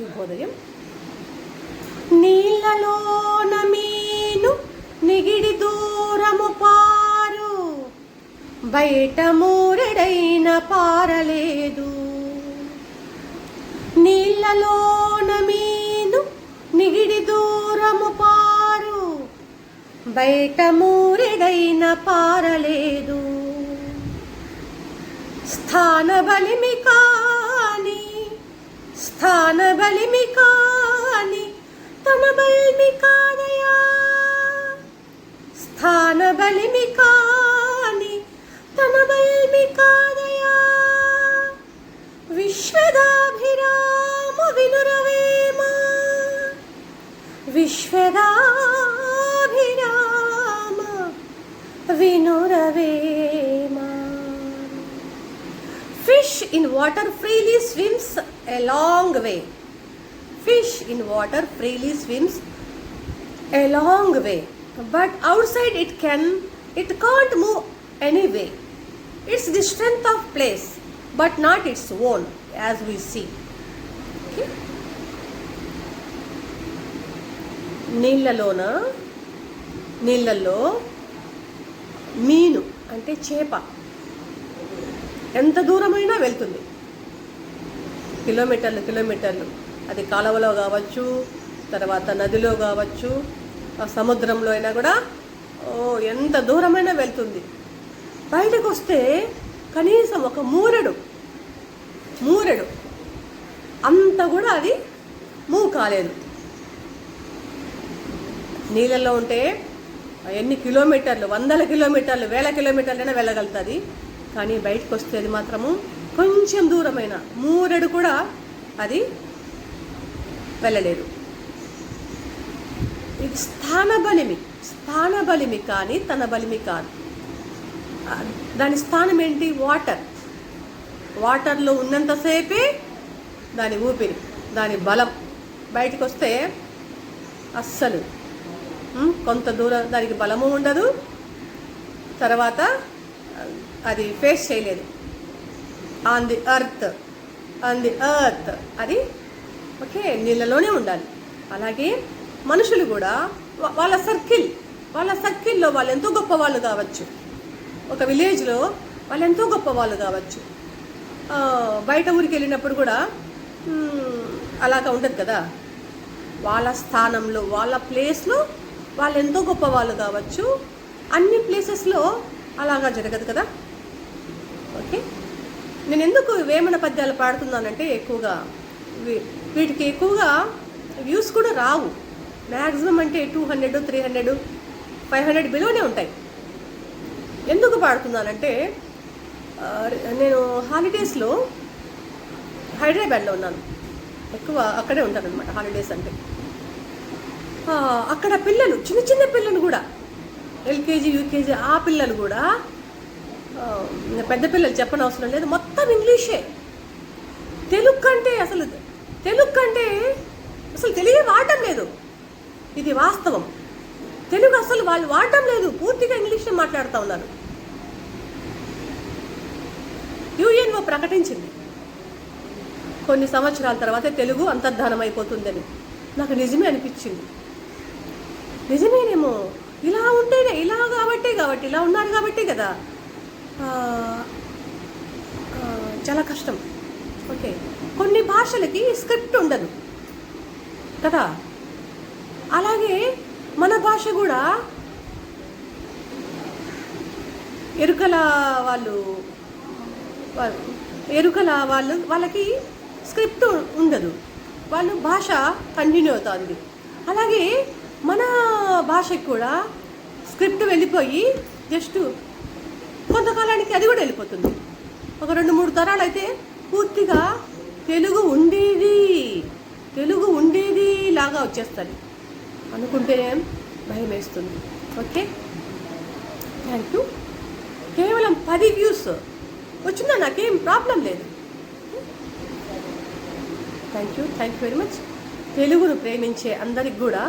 శుభోదయం. నీళ్ళలోన మీను నిగిడి దూరము పారు బయట మూరెడైన పారలేదు. నీళ్ళలోన మీను నిగిడి దూరము పారు బయట మూరెడైన పారలేదు. స్థాన బలిమి स्थानबलिमिकानि तनबल्मिकानि तनबल्मिका विश्वदाभिराम विनुरवेम विश्वदाभिराम विनुरवेम। విశ్వదాభిరామ వినురవేమ విశ్వదాభిరామ వినురవేమ Fish in water freely swims a long way. Fish in water freely swims a long way. But outside it can it can't move anyway. It's the strength of place, but not its own, as we see. Okay? నీళ్ళలోన నీళ్ళల్లో మీను అంటే చేప ఎంత దూరమైనా వెళ్తుంది. కిలోమీటర్లు కిలోమీటర్లు. అది కాలువలో కావచ్చు తర్వాత నదిలో కావచ్చు సముద్రంలో అయినా కూడా ఓ ఎంత దూరమైనా వెళ్తుంది. బయటకు వస్తే కనీసం ఒక మూరెడు మూరెడు. అంత కూడా అది మూవ్ కాలేదు. నీళ్ళల్లో ఉంటే ఎన్ని కిలోమీటర్లు వందల కిలోమీటర్లు వేల కిలోమీటర్లైనా వెళ్ళగలుగుతుంది. కానీ బయటకు వస్తే అది మాత్రము కొంచెం దూరమైన మూరెడు కూడా అది వెళ్ళలేదు. ఇది స్థాన బలిమి స్థాన బలిమి కానీ తన బలిమి కాదు. దాని స్థానం ఏంటి? వాటర్. వాటర్లో ఉన్నంతసేపే దాని ఊపిరి దాని బలం. బయటకు వస్తే అస్సలు కొంత దూరం దానికి బలము ఉండదు. తర్వాత అది ఫేస్ చేయలేదు. On the earth on the earth అది ఓకే నీళ్ళలోనే ఉండాలి. అలాగే మనుషులు కూడా వాళ్ళ సర్కిల్ వాళ్ళ సర్కిల్లో వాళ్ళు ఎంతో గొప్ప వాళ్ళు కావచ్చు. ఒక విలేజ్లో వాళ్ళు ఎంతో గొప్ప వాళ్ళు కావచ్చు. బయట ఊరికి వెళ్ళినప్పుడు కూడా అలాగా ఉండదు కదా. వాళ్ళ స్థానంలో వాళ్ళ ప్లేస్లో వాళ్ళు ఎంతో గొప్ప వాళ్ళు కావచ్చు. అన్ని ప్లేసెస్లో అలాగా జరగదు కదా? ఓకే. నేను ఎందుకు వేమన పద్యాలు పాడుతున్నానంటే ఎక్కువగా వీ- వీటికి ఎక్కువగా వ్యూస్ కూడా రావు. మ్యాక్సిమం అంటే two hundred three hundred five hundred బిలోనే ఉంటాయి. ఎందుకు పాడుతున్నానంటే నేను హాలిడేస్లో హైదరాబాద్లో ఉన్నాను. ఎక్కువ అక్కడే ఉంటాను అనమాట హాలిడేస్ అంటే. అక్కడ పిల్లలు చిన్న చిన్న పిల్లలు కూడా ఎల్కేజీ యూకేజీ ఆ పిల్లలు కూడా పెద్ద పిల్లలు చెప్పని అవసరం లేదు. మొత్తం ఇంగ్లీషే. తెలుగు కంటే అసలు తెలుగు కంటే అసలు తెలుగే వాడటం లేదు. ఇది వాస్తవం. తెలుగు అసలు వాళ్ళు వాడటం లేదు. పూర్తిగా ఇంగ్లీష్ని మాట్లాడుతూ ఉన్నారు. యుఎన్ఓ ప్రకటించింది. కొన్ని సంవత్సరాల తర్వాత తెలుగు అంతర్ధానం అయిపోతుందని నాకు నిజమే అనిపించింది. నిజమేనేమో ఇలా ఉంటేనే ఇలా కాబట్టే కాబట్టి ఇలా ఉన్నారు కాబట్టే కదా. చాలా కష్టం. ఓకే. కొన్ని భాషలకి స్క్రిప్ట్ ఉండదు. కదా? అలాగే మన భాష కూడా ఎరుకల వాళ్ళు వాళ్ళు ఎరుకల వాళ్ళు వాళ్ళకి స్క్రిప్ట్ ఉండదు. వాళ్ళు భాష కంటిన్యూ అవుతుంది. అలాగే మన భాషకి కూడా స్క్రిప్ట్ వెళ్ళిపోయి జస్ట్ కొంతకాలానికి అది కూడా వెళ్ళిపోతుంది. ఒక రెండు మూడు తరాలు అయితే పూర్తిగా తెలుగు ఉండేది తెలుగు ఉండేది లాగా వచ్చేస్తుంది. అనుకుంటేనే భయం వేస్తుంది ఓకే? థ్యాంక్ యూ కేవలం పది వ్యూస్ వచ్చిందా నాకేం ప్రాబ్లం లేదు. Thank you thank you very much తెలుగును ప్రేమించే అందరికి కూడా